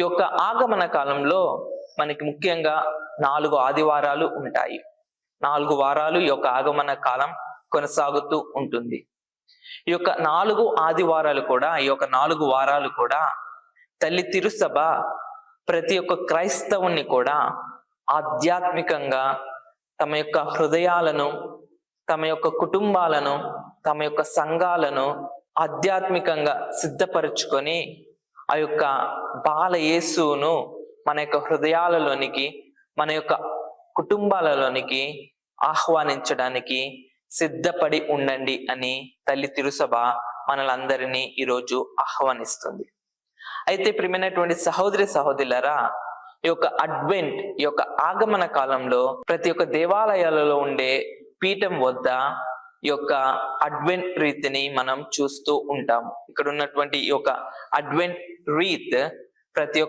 ఈ యొక్క ఆగమన కాలంలో మనకి ముఖ్యంగా నాలుగు ఆదివారాలు ఉంటాయి. నాలుగు వారాలు ఈ యొక్క ఆగమన కాలం కొనసాగుతూ ఉంటుంది. ఈ యొక్క నాలుగు ఆదివారాలు కూడా ఈ యొక్క నాలుగు వారాలు కూడా తల్లి తిరుసభ ప్రతి ఒక్క క్రైస్తవుని కూడా ఆధ్యాత్మికంగా తమ యొక్క హృదయాలను తమ యొక్క కుటుంబాలను తమ యొక్క సంఘాలను ఆధ్యాత్మికంగా సిద్ధపరచుకొని ఆ యొక్క బాల యేసును మన యొక్క హృదయాలలోనికి మన యొక్క కుటుంబాలలోనికి ఆహ్వానించడానికి సిద్ధపడి ఉండండి అని తల్లి తిరుసభ మనలందరినీ ఈరోజు ఆహ్వానిస్తుంది. అయితే ప్రియమైనటువంటి సహోదరి సహోదరులరా ఈ యొక్క అడ్వెంట్ ఈ యొక్క ఆగమన కాలంలో ప్రతి ఒక్క దేవాలయాలలో ఉండే పీఠం వద్ద ఈ యొక్క అడ్వెంట్ రీతిని మనం చూస్తూ ఉంటాం ఇక్కడ ఉన్నటువంటి ఈ యొక్క అడ్వెంట్ రీత్ ప్రతి ఒక్క